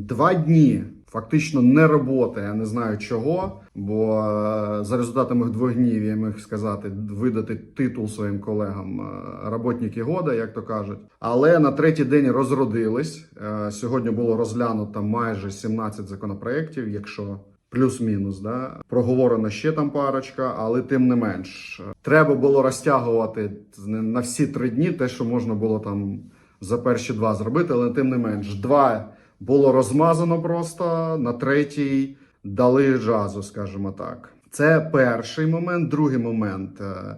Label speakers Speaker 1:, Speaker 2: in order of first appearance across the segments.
Speaker 1: Два дні фактично не роботи, я не знаю чого. Бо е, за результатами двох днів я міг сказати видати титул своїм колегам е, роботники года, як то кажуть. Але на третій день розродились. Е, Сьогодні було розглянуто майже 17 законопроєктів, якщо. Плюс-мінус, да проговорено ще там парочка, але тим не менш, треба було розтягувати на всі три дні те, що можна було там за перші два зробити, але тим не менш, два було розмазано просто на третій дали джазу, скажімо так. Це перший момент. Другий момент. Е,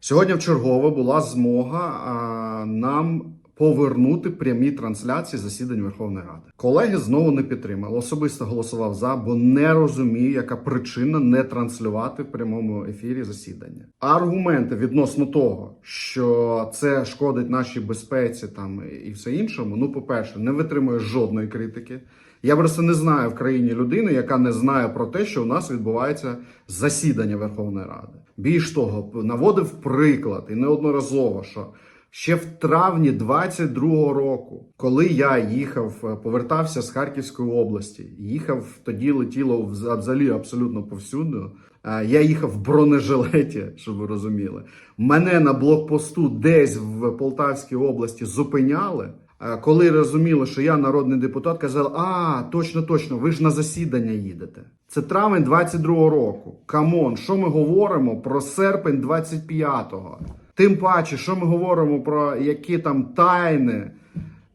Speaker 1: Сьогодні в чергове була змога нам повернути прямі трансляції засідань Верховної Ради. Колеги знову не підтримали. Особисто голосував за, бо не розумію, яка причина не транслювати в прямому ефірі засідання. Аргументи відносно того, що це шкодить нашій безпеці там і все іншому. Ну, по-перше, не витримує жодної критики. Я просто не знаю в країні людини, яка не знає про те, що у нас відбувається засідання Верховної Ради. Більш того, наводив приклад і неодноразово, що ще в травні 22-го року, коли я їхав, е, повертався з Харківської області, їхав тоді летіло взагалі абсолютно повсюду. Е, Я їхав в бронежилеті, щоб ви розуміли. Мене на блокпосту десь в Полтавській області зупиняли. Е, Коли розуміли, що я народний депутат, казали: А, точно, точно, ви ж на засідання їдете. Це травень 22-го року. Камон, що ми говоримо про серпень 25-го? Тим паче, що ми говоримо про які там тайни,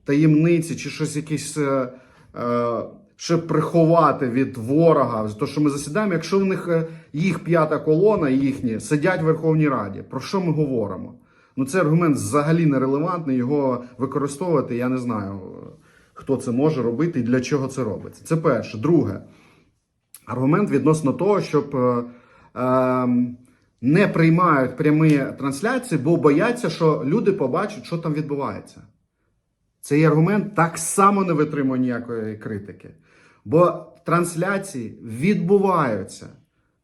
Speaker 1: таємниці чи щось якісь. Е, е, щоб приховати від ворога, то що ми засідаємо, якщо в них е, їх п'ята колона, їхні сидять в Верховній Раді. Про що ми говоримо? Ну це аргумент взагалі нерелевантний. Його використовувати. Я не знаю, хто це може робити і для чого це робиться. Це перше. Друге, аргумент відносно того, щоб е, е, не приймають прямі трансляції, бо бояться, що люди побачать, що там відбувається. Цей аргумент так само не витримує ніякої критики. Бо трансляції відбуваються.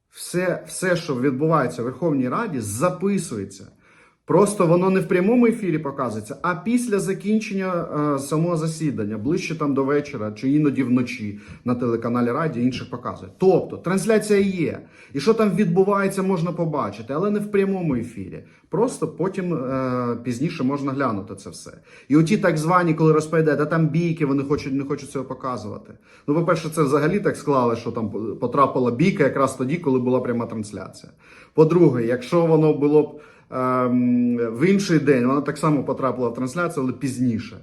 Speaker 1: Все, все, що відбувається в Верховній Раді, записується. Просто воно не в прямому ефірі показується, а після закінчення е, самого засідання, ближче там до вечора, чи іноді вночі на телеканалі Раді інших показує. Тобто трансляція є. І що там відбувається, можна побачити, але не в прямому ефірі. Просто потім е, пізніше можна глянути це все. І оті так звані, коли розповідають, а там бійки, вони хочуть, не хочуть цього показувати. Ну, по-перше, це взагалі так склали, що там потрапила бійка якраз тоді, коли була пряма трансляція. По-друге, якщо воно було б в інший день, вона так само потрапила в трансляцію, але пізніше.